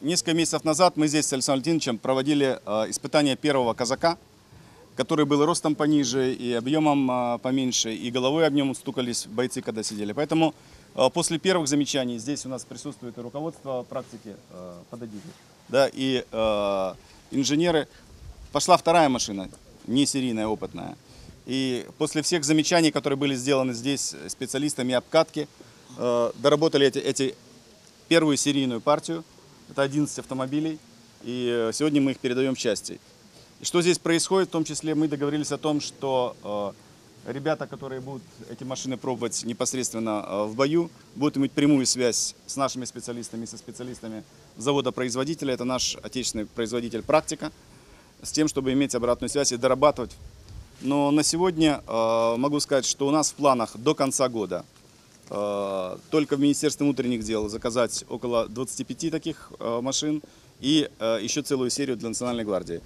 Несколько месяцев назад мы здесь с Александром Валентиновичем проводили э, испытание первого казака, который был ростом пониже, и объемом э, поменьше, и головой об нем стукались бойцы, когда сидели. Поэтому э, после первых замечаний здесь у нас присутствует и руководство практики, подойдите, да, и инженеры. Пошла вторая машина, не серийная, опытная. И после всех замечаний, которые были сделаны здесь специалистами обкатки, доработали эти, эти первую серийную партию. Это 11 автомобилей. И э, сегодня мы их передаем в части. И что здесь происходит? В том числе мы договорились о том, что э, ребята, которые будут эти машины пробовать непосредственно э, в бою, будут иметь прямую связь с нашими специалистами, со специалистами завода-производителя. Это наш отечественный производитель «Практика» с тем, чтобы иметь обратную связь и дорабатывать. Но на сегодня могу сказать, что у нас в планах до конца года только в Министерстве внутренних дел заказать около 25 таких э, машин и э, еще целую серию для Национальной гвардии.